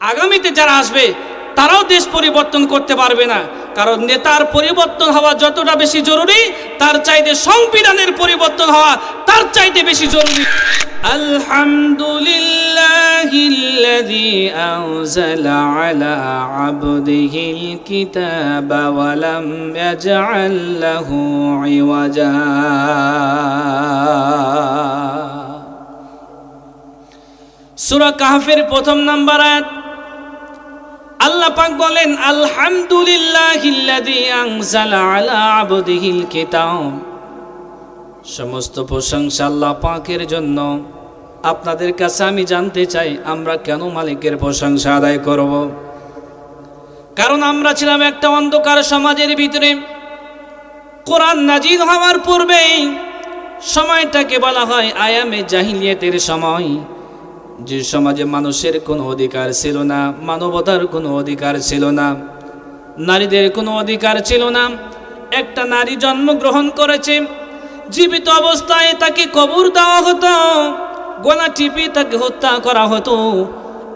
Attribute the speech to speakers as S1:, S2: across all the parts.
S1: আগামীতে যারা আসবে, তারাও দেশ পরিবর্তন করতে পারবে না। কারণ নেতার পরিবর্তন হওয়া যতটা বেশি জরুরি, তার চাইতে সংবিধানের পরিবর্তন হওয়া তার চাইতে বেশি জরুরি। আলহামদুলিল্লাহিল্লাযী আনজালা আলা সূরা কাহফের প্রথম নাম্বার আয়াত। আল্লাহ পাক বলেন কিতাব। সমস্ত প্রশংসা আল্লাহ পাকের জন্য। আপনাদের কাছে আমি জানতে চাই, আমরা কেন মালিকের প্রশংসা আদায় করব? কারণ আমরা ছিলাম একটা অন্ধকার সমাজের ভিতরে। কোরআন নাজিল হওয়ার পূর্বেই সময়টাকে বলা হয় আয়ামে জাহিলিয়াতের সময়। যে সমাজে মানুষের কোনো অধিকার ছিল না, মানবতার কোনো অধিকার ছিল না, নারীদের কোনো অধিকার ছিল না। একটা নারী জন্মগ্রহণ করেছে, জীবিত অবস্থায় তাকে কবর দেওয়া হতো গোনা টিপি তাকে হত্যা করা হতো।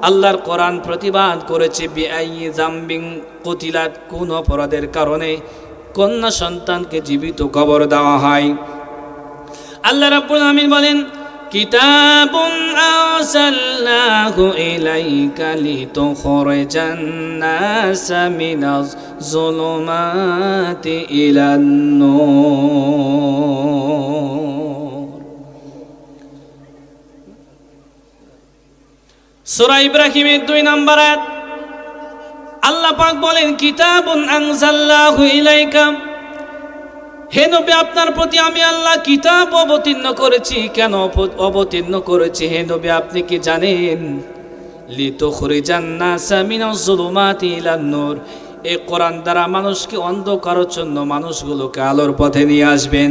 S1: আল্লাহর কোরআন প্রতিবাদ করেছে বিআই জাম্বিং কতিলাত, কোন অপরাধের কারণে কন্যা সন্তানকে জীবিত কবর দেওয়া হয়। আল্লাহ রাব্বুল আমিন বলেন كتاب أرسلناه إليك لتخرج الناس من الظلمات إلى النور সূরা ইব্রাহিমের দুই নম্বর আয়াত আল্লাহ পাক বলেন কিতাবুন আনজাল্লাহু ইলাইকা হে নবী, আপনার প্রতি আমি আল্লাহ কিতাব অবতীর্ণ করেছি। কেন অবতীর্ণ করেছি? হে নবী, আপনি কি জানেন? এই কোরআন দ্বারা মানুষকে অন্ধকারের জন্য মানুষগুলোকে আলোর পথে নিয়ে আসবেন।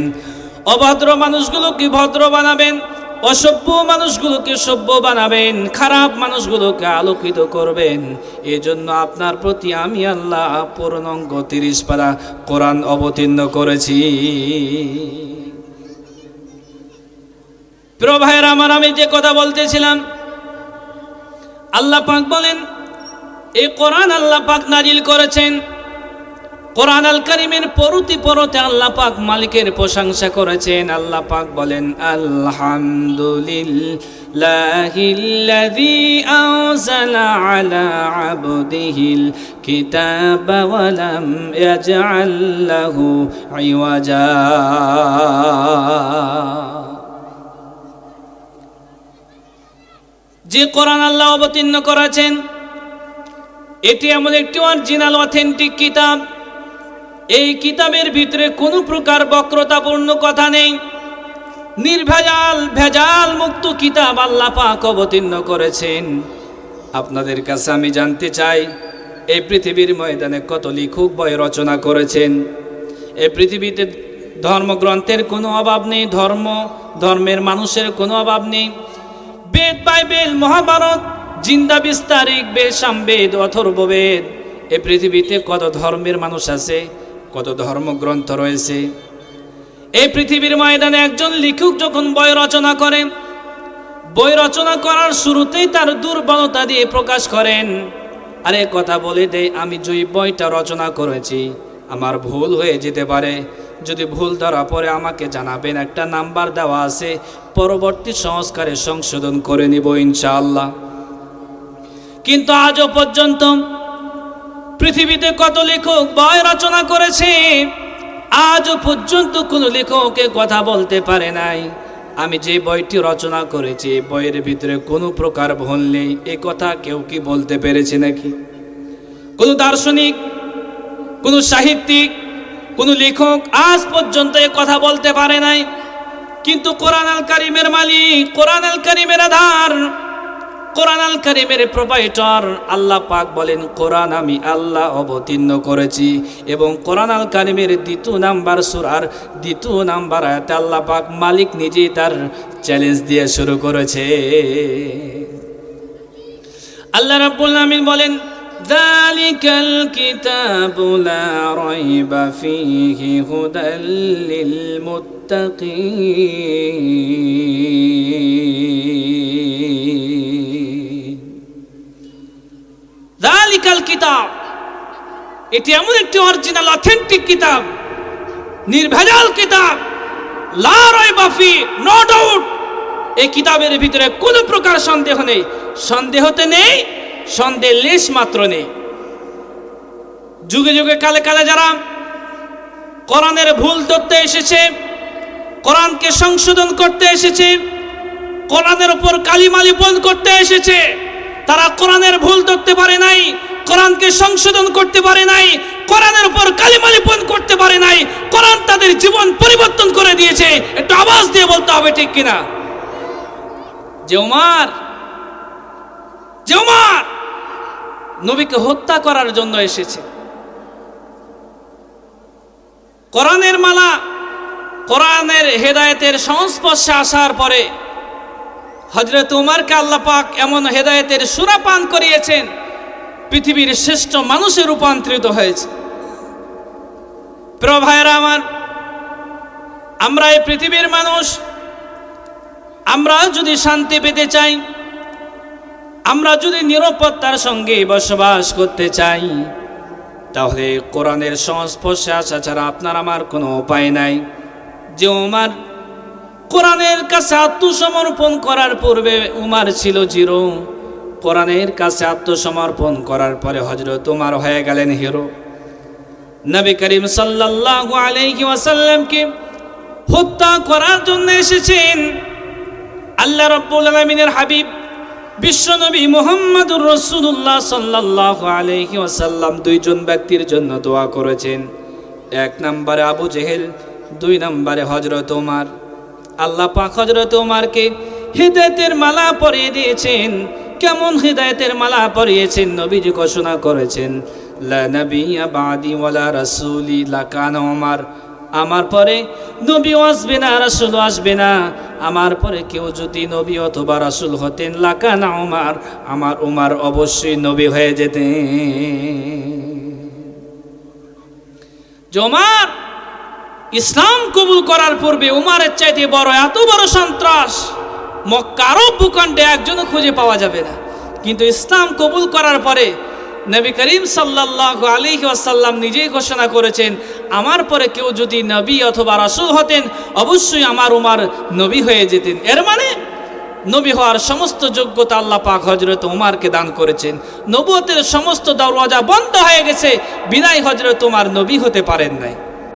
S1: অভদ্র মানুষগুলোকে ভদ্র বানাবেন। অসভ্য মানুষগুলোকে সভ্য বানাবেন, খারাপ মানুষগুলোকে আলোকিত করবেন। এজন্য আপনার প্রতি আমি আল্লাহ পূর্ণাঙ্গ তিরিশ পারা কোরআন অবতীর্ণ করেছি। প্রিয় ভাইয়ের আমার, আমি যে কথা বলতেছিলাম, আল্লাহ পাক বলেন, এই কোরআন আল্লাহ পাক নাজিল করেছেন। কোরআন আল করিমের পরতি পরতে আল্লাহ পাক মালিকের প্রশংসা করেছেন। আল্লাহ পাক বলেন আলহামদুলিল্লাহিল্লাযী আনজালা আলা আবদিহিল কিতাবা ওয়া লাম ইয়াজআল লাহু ইওয়াজা। যে কোরআন আল্লাহ অবতীর্ণ করেছেন, এটি এমন একটি অরিজিনাল অথেন্টিক কিতাব। এই কিতাবের ভিতরে কোনো প্রকার বক্রতাপূর্ণ কথা নেই। নির্ভেজাল, ভেজাল মুক্ত কিতাব আল্লাহ পাক অবতীর্ণ করেছেন। আপনাদের কাছে আমি জানতে চাই, এই পৃথিবীর ময়দানে কত লিখুক বই রচনা করেছেন? এই পৃথিবীতে ধর্মগ্রন্থের কোনো অভাব নেই, ধর্ম, ধর্মের মানুষের কোনো অভাব নেই। বেদ, বাইবেল, মহাভারত, জিন্দা বিস্তারিক বেদ অথর্ববেদ এ পৃথিবীতে কত ধর্মের মানুষ আছে? কত ধর্মগ্রন্থ রয়েছে। এই পৃথিবীর ময়দানে একজন লেখক যখন বই রচনা করেন, বই রচনা করার শুরুতেই তার দুর্বলতা দিয়ে প্রকাশ করেন। আরে কথা বলে দেয় আমি যে বইটা রচনা করেছি, আমার ভুল হয়ে যেতে পারে। যদি ভুল ধরা পরে আমাকে জানাবেন, একটা নাম্বার দেওয়া আছে, পরবর্তী সংস্কারে সংশোধন করে নিব ইনশাআল্লাহ। কিন্তু আজও পর্যন্ত পৃথিবীতে কত লেখক বই রচনা করেছে? আজও পর্যন্ত কোনো লেখকে কথা বলতে পারে নাই। আমি যে বইটি রচনা করেছি বইয়ের ভিতরে কোনো প্রকার ভুল নেই। এ কথা কেউ কি বলতে পেরেছে নাকি? কোনো দার্শনিক, কোনো সাহিত্যিক, কোনো লেখক আজ পর্যন্ত এ কথা বলতে পারে নাই। কিন্তু কোরআন আল কারিমের মালিক, কোরআন আল কারিমের আধার কোরআন আল কারিমের প্রোপাইটর আল্লাহ পাক বলেন কোরআন আমি আল্লাহ অবতীর্ণ করেছি এবং কোরআন আল কারিমের দ্বিতীয় নাম্বার সুরার দ্বিতীয় নাম্বার আয়াতে আল্লাহ পাক মালিক নিজেই তার চ্যালেঞ্জ দিয়ে শুরু করেছে আল্লাহ রাব্বুল আমিন বলেন ذلك الكتاب لا ريب فيه هدى للمتقين কিতাব। এটি এমন একটি অরিজিনাল অথেন্টিক কিতাব। নির্ভেজাল কিতাব। লারয় বাফি নো ডাউট। এই কিতাবের ভিতরে কোনো প্রকার সন্দেহ নেই। সন্দেহতে নেই সন্দেহ লেশ মাত্র নেই। যুগে যুগে কালে কালে যারা কোরআনের ভুল ধরতে এসেছে, কোরআনকে সংশোধন করতে এসেছে, কোরআনের উপর কালিমা লিপন করতে এসেছে, তারা কোরআনের ভুল ধরতে পারে নাই। কোরআনকে সংশোধন করতে পারে নাই, কোরআনের উপর কালিমা লিপন করতে পারে নাই, কোরআন তাদের জীবন পরিবর্তন করে দিয়েছে। একটু আওয়াজ দিয়ে বলতে হবে, ঠিক কিনা? যে উমার যে উমার, নবীকে হত্যা করার জন্য এসেছে। কোরআনের মালা, কোরআনের হেদায়েতের সংস্পর্শে আসার পরে হজরত উমারকে আল্লাহ পাক এমন হেদায়েতের সুরাপান করিয়েছেন। পৃথিবীর শ্রেষ্ঠ মানুষে রূপান্তরিত হয়েছে। প্রিয় ভাইয়েরা আমার, আমরা এই পৃথিবীর মানুষ, আমরা যদি শান্তি পেতে চাই, আমরা যদি নিরাপত্তার সঙ্গে বসবাস করতে চাই, তাহলে কোরআনের সংস্পর্শে আসা ছাড়া আপনার আমার কোনো উপায় নাই। যে উমার, কোরআনের কাছে আত্মসমর্পণ করার পূর্বে উমার ছিল জিরো। কোরআনের কাছে আত্মসমর্পণ করার পরে হজরত উমার হয়ে গেলেন হিরো। নবী করিম সাল্লাল্লাহু আলাইহি ওয়াসাল্লামকে হত্যা করার জন্য এসেছেন। আল্লাহ রাব্বুল আলামিনের হাবিব বিশ্বনবী মোহাম্মদুর রসুল্লাহ সাল্লাহ আলহি ওয়াসাল্লাম দুইজন ব্যক্তির জন্য দোয়া করেছেন। এক নম্বরে আবু জেহেল, দুই নম্বরে হজরত ওমার আল্লাহ পাক হজরত ওমারকে হৃদয়তের মালা পরিয়ে দিয়েছেন। কেমন হৃদয়তের মালা পরিয়েছেন? নবীজি ঘোষণা করেছেন ওমার। আমার পরে নবী আসবে না রাসুল আসবে না। আমার পরে কেউ যদি নবী অথবা রাসুল হতেন, লাকানা উমার আমার উমার অবশ্যই নবী হয়ে যেতেন। জমার ইসলাম কবুল করার পূর্বে উমারের চাইতে বড় এত বড় সন্ত্রাস। মক্কারও ভূখণ্ডে একজনও খুঁজে পাওয়া যাবে না। কিন্তু ইসলাম কবুল করার পরে নবী করিম সাল্লাহ আলী আসাল্লাম নিজেই ঘোষণা করেছেন, আমার পরে কেউ যদি নবী অথবা রাসুল হতেন, অবশ্যই আমার উমার নবী হয়ে যেতেন। এর মানে নবী হওয়ার সমস্ত যোগ্যতা আল্লাহ পাক হজরত উমারকে দান করেছেন। নবুয়তের সমস্ত দরওয়াজা বন্ধ হয়ে গেছে বিদায় হজরত উমার নবী হতে পারেন নাই।